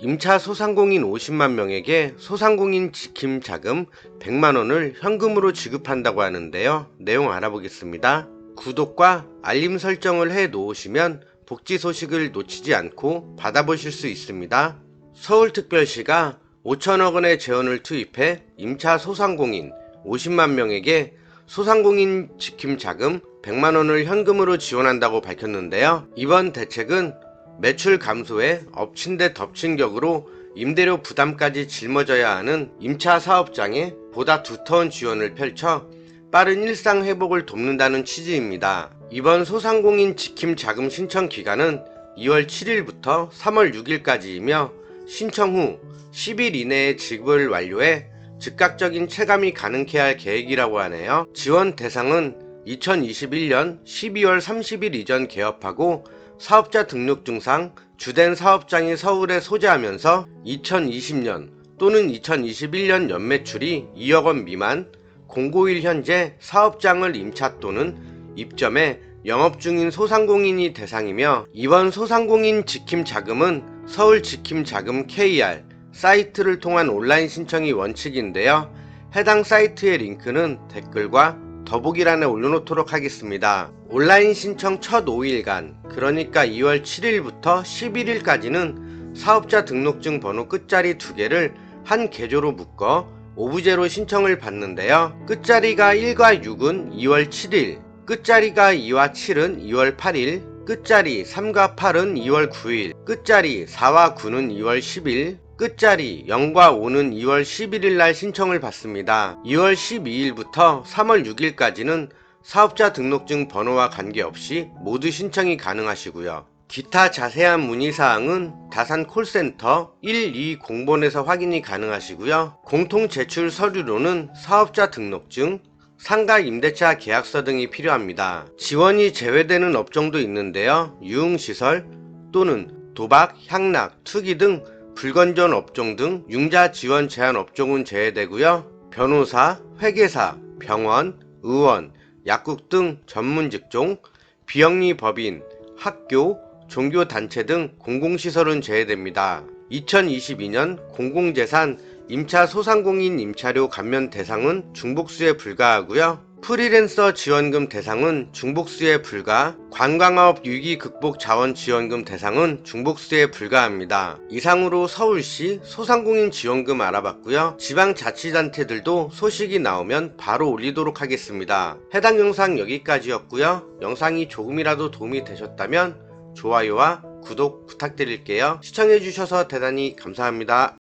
임차 소상공인 50만 명에게 소상공인 지킴 자금 100만 원을 현금으로 지급한다고 하는데요. 내용 알아보겠습니다. 구독과 알림 설정을 해 놓으시면 복지 소식을 놓치지 않고 받아보실 수 있습니다. 서울특별시가 5천억 원의 재원을 투입해 임차 소상공인 50만 명에게 소상공인 지킴 자금 100만 원을 현금으로 지원한다고 밝혔는데요. 이번 대책은 매출 감소에 엎친 데 덮친 격으로 임대료 부담까지 짊어져야 하는 임차 사업장에 보다 두터운 지원을 펼쳐 빠른 일상 회복을 돕는다는 취지입니다. 이번 소상공인 지킴 자금 신청 기간은 2월 7일부터 3월 6일까지이며 신청 후 10일 이내에 지급을 완료해 즉각적인 체감이 가능케 할 계획이라고 하네요. 지원 대상은 2021년 12월 30일 이전 개업하고 사업자 등록증상 주된 사업장이 서울에 소재하면서 2020년 또는 2021년 연매출이 2억 원 미만, 공고일 현재 사업장을 임차 또는 입점해 영업 중인 소상공인이 대상이며 이번 소상공인 지킴 자금은 서울 지킴 자금 KR 사이트를 통한 온라인 신청이 원칙인데요. 해당 사이트의 링크는 댓글과 더보기란에 올려놓도록 하겠습니다. 온라인 신청 첫 5일간, 그러니까 2월 7일부터 11일까지는 사업자 등록증 번호 끝자리 두 개를 한 계조로 묶어 오브제로 신청을 받는데요. 끝자리가 1과 6은 2월 7일, 끝자리가 2와 7은 2월 8일, 끝자리 3과 8은 2월 9일, 끝자리 4와 9는 2월 10일, 끝자리 0과 5는 2월 11일 날 신청을 받습니다. 2월 12일부터 3월 6일까지는 사업자 등록증 번호와 관계없이 모두 신청이 가능하시고요. 기타 자세한 문의사항은 다산 콜센터 120번에서 확인이 가능하시고요. 공통 제출 서류로는 사업자 등록증, 상가 임대차 계약서 등이 필요합니다. 지원이 제외되는 업종도 있는데요. 유흥시설 또는 도박, 향락, 투기 등 불건전 업종 등 융자 지원 제한 업종은 제외되고요. 변호사, 회계사, 병원, 의원, 약국 등 전문 직종, 비영리 법인, 학교, 종교단체 등 공공시설은 제외됩니다. 2022년 공공재산 임차 소상공인 임차료 감면 대상은 중복수에 불과하고요. 프리랜서 지원금 대상은 중복수에 불과, 관광업 위기 극복 자원 지원금 대상은 중복수에 불과합니다. 이상으로 서울시 소상공인 지원금 알아봤고요. 지방자치단체들도 소식이 나오면 바로 올리도록 하겠습니다. 해당 영상 여기까지였고요. 영상이 조금이라도 도움이 되셨다면 좋아요와 구독 부탁드릴게요. 시청해주셔서 대단히 감사합니다.